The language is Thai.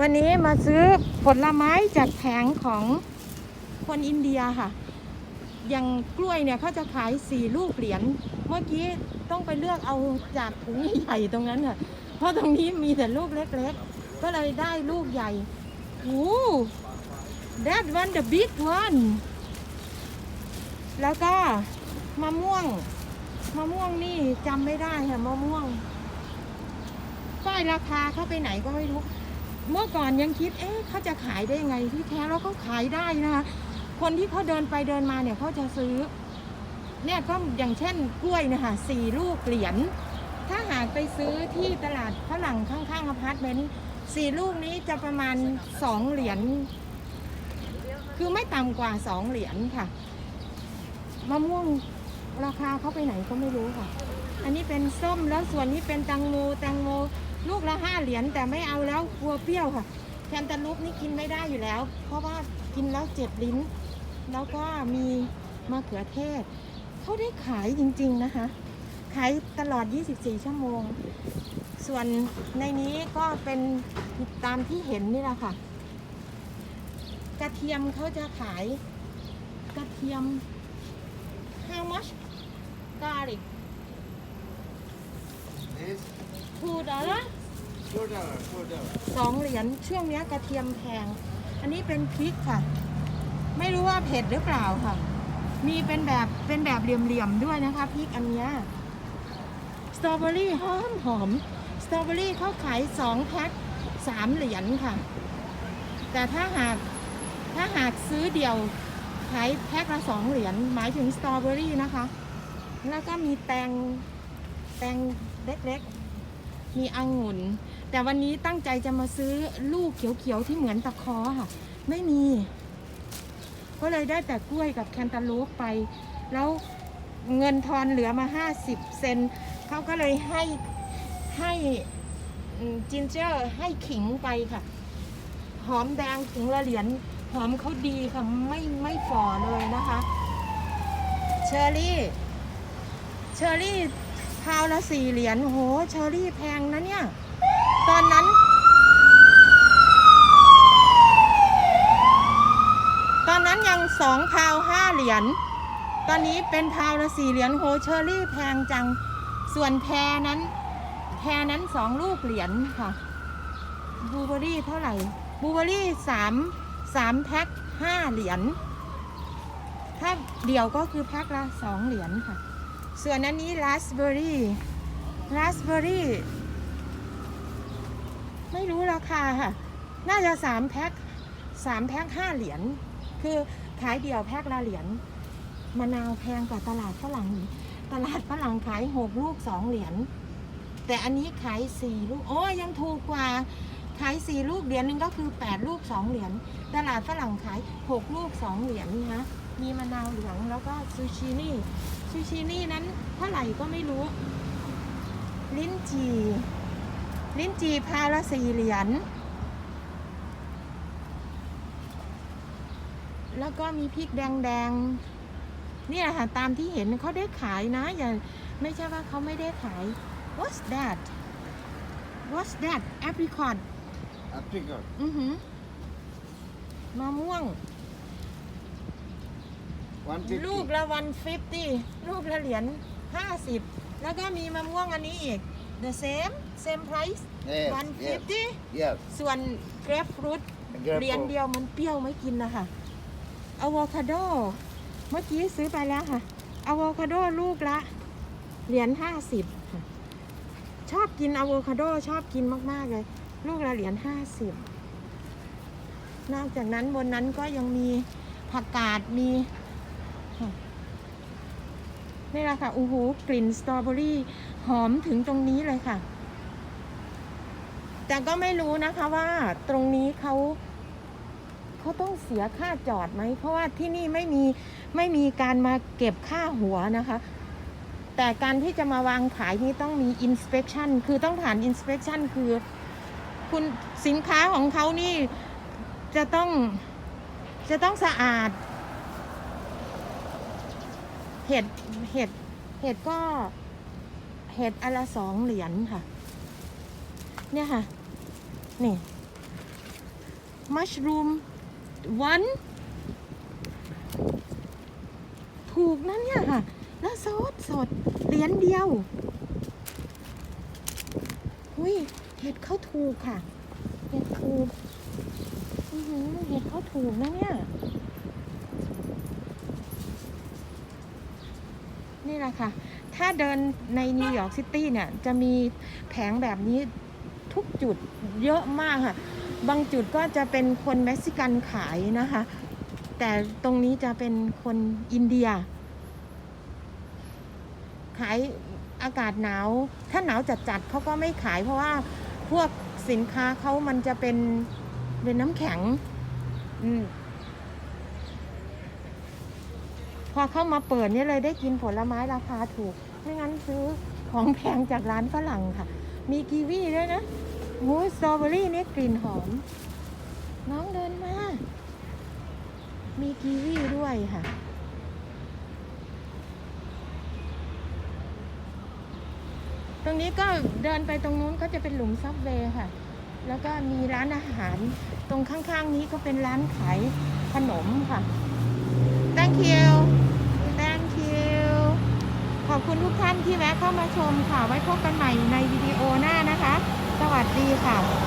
วันนี้มาซื้อผลไม้จากแผงของคนอินเดียค่ะ อย่างกล้วยเนี่ยเขาจะขายสี่ลูกเหรียญ เมื่อกี้ต้องไปเลือกเอาจากถุงใหญ่ตรงนั้นค่ะ เพราะตรงนี้มีแต่ลูกเล็กๆ ก็เลยได้ลูกใหญ่โอ้ that one the big one แล้วก็มะม่วง มะม่วงนี่จำไม่ได้ค่ะมะม่วงป้ายราคาเข้าไปไหนก็ไม่รู้ เมื่อก่อนยังคิด เอ๊ะเขาจะขายได้ยังไงที่แท้แล้วเขาขายได้นะคะ คนที่เขาเดินไปเดินมาเนี่ยเขาจะซื้อ เนี่ยก็อย่างเช่นกล้วยนะคะสี่ลูกเหรียญ ถ้าหากไปซื้อที่ตลาดฝรั่งข้างๆอพาร์ตเมนต์สี่ลูกนี้จะประมาณสองเหรียญ คือไม่ต่ำกว่าสองเหรียญค่ะ มะม่วงราคาเขาไปไหนก็ไม่รู้ค่ะ อันนี้เป็นส้มแล้วส่วนนี้เป็นแตังโมแตงโม ลูกละห้าเหรียญแต่ไม่เอาแล้วกลัวเปรี้ยวค่ะแคนตาลูปนี่กินไม่ได้อยู่แล้ว เพราะว่ากินแล้วเจ็บลิ้น แล้วก็มีมะเขือเทศเขาได้ขายจริง ๆนะคะ ขายตลอด 24 ชั่วโมง ส่วนในนี้ก็เป็นตามที่เห็นนี่แหละค่ะ กระเทียมเขาจะขายกระเทียม how much garlic This two dollar two dollar, two dollar. สองเหรียญช่วงเนี้ยกระเทียมแพง อันนี้เป็นพริกค่ะ ไม่รู้ว่าเผ็ดหรือเปล่าค่ะ มีเป็นแบบเป็นแบบเหลี่ยมๆด้วยนะคะพริกอันเนี้ยสตรอเบอรี่หอมหอมสตรอเบอรี่เขาขายสองแพ็คสามเหรียญค่ะ แต่ถ้าหากถ้าหากซื้อเดี่ยวขายแพ็คละสองเหรียญหมายถึงสตรอเบอรี่นะคะ แล้วก็มีแตงแตงเล็กๆ มีองุ่น แต่วันนี้ตั้งใจจะมาซื้อลูกเขียวๆที่เหมือนตะคอค่ะ ไม่มี ก็เลยได้แต่กล้วยกับแคนตาลูปไป แล้วเงินทอนเหลือมา 50 เซนเขาก็เลยให้ให้จินเจอร์ให้ขิงไปค่ะ หอมแดงถุงละเหรียญหอมเขาดีค่ะไม่ไม่ฝ่อเลยนะคะ เชอร์รี่ เชอร์รี่ พาวละสี่เหรียญโหเชอร์รี่แพงนะเนี่ย ตอนนั้น ตอนนั้นยังสองพาวห้าเหรียญตอนนี้เป็นพาวละสี่เหรียญโหเชอร์รี่แพงจัง ส่วนแพรนั้น แพรนั้นสองลูกเหรียญค่ะบูเบอรี่เท่าไหร่บูเบอรี่สามสามแพ็คห้าเหรียญถ้าเดี่ยวก็คือแพ็คละสองเหรียญค่ะ ส่วนอันนี้ราสเบอร์รี่ราสเบอร์รี่ไม่รู้ราคาค่ะ น่าจะสามแพ็คสามแพ็คห้าเหรียญ คือขายเดี่ยวแพ็คละเหรียญ มะนาวแพงกว่าตลาดฝรั่ง ตลาดฝรั่งขายหกลูกสองเหรียญ แต่อันนี้ขายสี่ลูก โอ้ยังถูกกว่า ขายสี่ลูกเหรียญหนึ่งก็คือแปดลูกสองเหรียญ ตลาดฝรั่งขายหกลูกสองเหรียญนะมีมะนาวเหลืองแล้วก็ซูชินี่ ซูชินี่นั้นเท่าไหร่ก็ไม่รู้ ลิ้นจี่ลิ้นจี่พาวละสี่เหรียญแล้วก็มีพริกแดงๆเนี่ยค่ะตามที่เห็นเขาได้ขายนะ อย่าไม่ใช่ว่าเขาไม่ได้ขาย What's that What's that apricot Apricot. อือหือมะม่วง One fifty. ลูกละวันฟิฟตี้ลูกละเหรียญห้าสิบแล้วก็มีมะม่วงอันนี้อีก the same same price Yes, วัน yes. ฟิฟตี้ Yes. ส่วน grapefruit Grapefruit. เหรียญเดียวมันเปรี้ยวไม่กินนะคะอะโวคาโดเมื่อกี้ซื้อไปแล้วค่ะอะโวคาโดลูกละเหรียญห้าสิบค่ะชอบกินอะโวคาโดชอบกินมาก ๆ เลย ลูกละเหรียญห้าสิบนอกจากนั้นบนนั้นก็ยังมีผักกาดมีค่ะ นี่แหละค่ะโอ้โหกลิ่นสตรอเบอรี่หอมถึงตรงนี้เลยค่ะ แต่ก็ไม่รู้นะคะว่าตรงนี้เขาเขาต้องเสียค่าจอดไหม เพราะว่าที่นี่ไม่มีไม่มีการมาเก็บค่าหัวนะคะ แต่การที่จะมาวางขายนี่ต้องมี inspection คือต้องผ่าน inspection คือ คุณสินค้าของเขานี่จะต้องจะต้องสะอาด เห็ดเห็ดเห็ดก็เห็ดอนละสองเหรียญค่ะ เนี่ยค่ะ นี่ mushroom one ถูกนะเนี่ยค่ะ แล้วสดสดเหรียญเดียวอุ้ยเห็ดเขาถูกค่ะ เห็ดถูกเห็ดเขาถูกนะเนี่ย แหละค่ะ ถ้าเดินในนิวยอร์กซิตี้เนี่ย จะมีแผงแบบนี้ทุกจุดเยอะมากค่ะ บางจุดก็จะเป็นคนเม็กซิกันขายนะคะ แต่ตรงนี้จะเป็นคนอินเดีย ขายอากาศหนาว ถ้าหนาวจัดๆเขาก็ไม่ขายเพราะว่าพวกสินค้าเขามันจะเป็นเป็นน้ำแข็งอืม พอเข้ามาเปิดนี่เลยได้กินผลไม้ราคาถูก ไม่งั้นซื้อของแพงจากร้านฝรั่งค่ะ มีกีวีด้วยนะโอ้ยสตรอเบอรี่นี่กลิ่นหอม น้องเดินมา มีกีวีด้วยค่ะตรงนี้ก็เดินไปตรงนู้นก็จะเป็นหลุมซับเวย์ค่ะ แล้วก็มีร้านอาหาร ตรงข้างๆนี้ก็เป็นร้านขายขนมค่ะ thank you อบคุณทุกท่านที่แวะเข้ามาชมค่ะ ไว้พบกันใหม่ในวิดีโอหน้านะคะ สวัสดีค่ะ